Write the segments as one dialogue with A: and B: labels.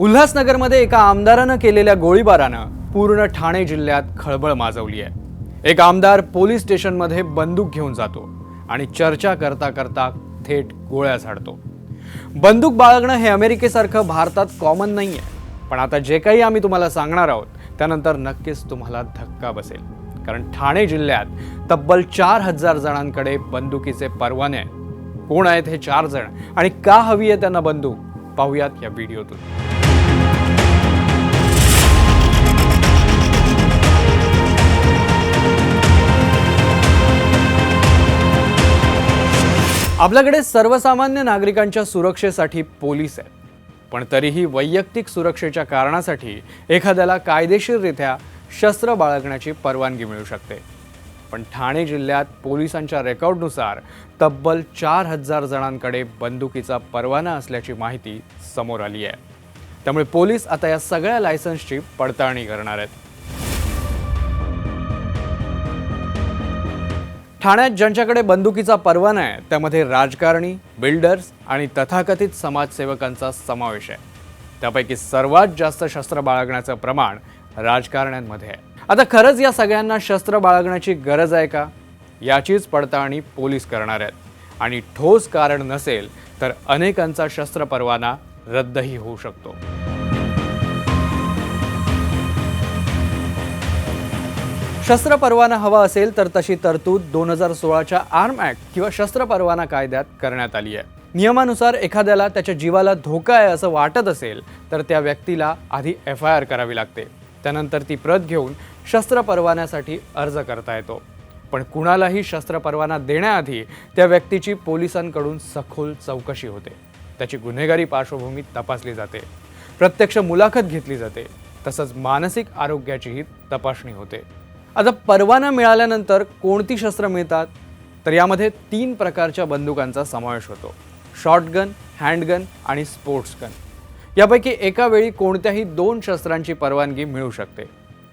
A: उल्हासनगरमध्ये एका आमदारानं केलेल्या गोळीबारानं पूर्ण ठाणे जिल्ह्यात खळबळ माजवली आहे. एक आमदार पोलीस स्टेशनमध्ये बंदूक घेऊन जातो आणि चर्चा करता करता थेट गोळ्या झाडतो. बंदूक बाळगणं हे अमेरिकेसारखं भारतात कॉमन नाही आहे पण आता जे काही आम्ही तुम्हाला सांगणार आहोत त्यानंतर नक्कीच तुम्हाला धक्का बसेल. कारण ठाणे जिल्ह्यात तब्बल चार हजार जणांकडे बंदुकीचे परवाने आहेत. कोण आहेत हे चार जण आणि का हवी आहे त्यांना बंदूक? पाहूयात या व्हिडिओतून. आपल्याकडे सर्वसामान्य नागरिकांच्या सुरक्षेसाठी पोलीस आहेत. पण तरीही वैयक्तिक सुरक्षेच्या कारणासाठी एखाद्याला कायदेशीररित्या शस्त्र बाळगण्याची परवानगी मिळू शकते. पण ठाणे जिल्ह्यात पोलिसांच्या रेकॉर्डनुसार तब्बल चार हजार जणांकडे बंदुकीचा परवाना असल्याची माहिती समोर आली आहे. त्यामुळे पोलीस आता या सगळ्या लायसन्सची पडताळणी करणार आहेत. ठाण्यात ज्यांच्याकडे बंदुकीचा परवाना आहे त्यामध्ये राजकारणी बिल्डर्स आणि तथाकथित समाजसेवकांचा समावेश आहे. त्यापैकी सर्वात जास्त शस्त्र बाळगण्याचं प्रमाण राजकारण्यांमध्ये आहे. आता खरंच या सगळ्यांना शस्त्र बाळगण्याची गरज आहे का? याचीच पडताळणी पोलीस करणार आहेत. आणि ठोस कारण नसेल तर अनेकांचा शस्त्र परवाना रद्दही होऊ शकतो. शस्त्र परवाना हवा असेल तर तशी तरतूद दोन हजार सोळाच्या आर्म ऍक्ट किंवा शस्त्र परवाना कायद्यात करण्यात आली आहे. नियमानुसार एखाद्याला त्याच्या जीवाला धोका आहे असं वाटत असेल तर त्या व्यक्तीला आधी एफ आय आर करावी लागते. त्यानंतर ती प्रत घेऊन शस्त्र परवान्यासाठी अर्ज करता येतो. पण कुणालाही शस्त्र परवाना देण्याआधी त्या व्यक्तीची पोलिसांकडून सखोल चौकशी होते. त्याची गुन्हेगारी पार्श्वभूमी तपासली जाते. प्रत्यक्ष मुलाखत घेतली जाते. तसंच मानसिक आरोग्याचीही तपासणी होते. आता परवाना मिळाल्यानंतर कोणती शस्त्र मिळतात? तर यामध्ये तीन प्रकारच्या बंदुकांचा समावेश होतो. शॉटगन हँडगन आणि स्पोर्ट्स गन यापैकी एका वेळी कोणत्याही दोन शस्त्रांची परवानगी मिळू शकते.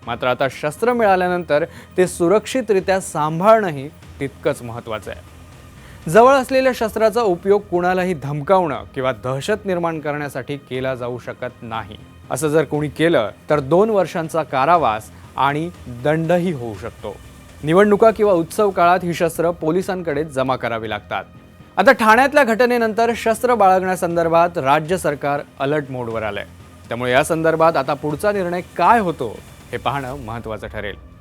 A: मात्र आता शस्त्र मिळाल्यानंतर ते सुरक्षितरित्या सांभाळणंही तितकंच महत्त्वाचं आहे. जवळ असलेल्या शस्त्राचा उपयोग कुणालाही धमकावणं किंवा दहशत निर्माण करण्यासाठी केला जाऊ शकत नाही. असं जर कोणी केलं तर दोन वर्षांचा कारावास आणि दंडही होऊ शकतो. निवडणुका किंवा उत्सव काळात ही शस्त्र पोलिसांकडे जमा करावी लागतात. आता ठाण्यातल्या घटनेनंतर शस्त्र बाळगण्यासंदर्भात राज्य सरकार अलर्ट मोडवर आलंय. त्यामुळे या संदर्भात आता पुढचा निर्णय काय होतो हे पाहणं महत्त्वाचं ठरेल.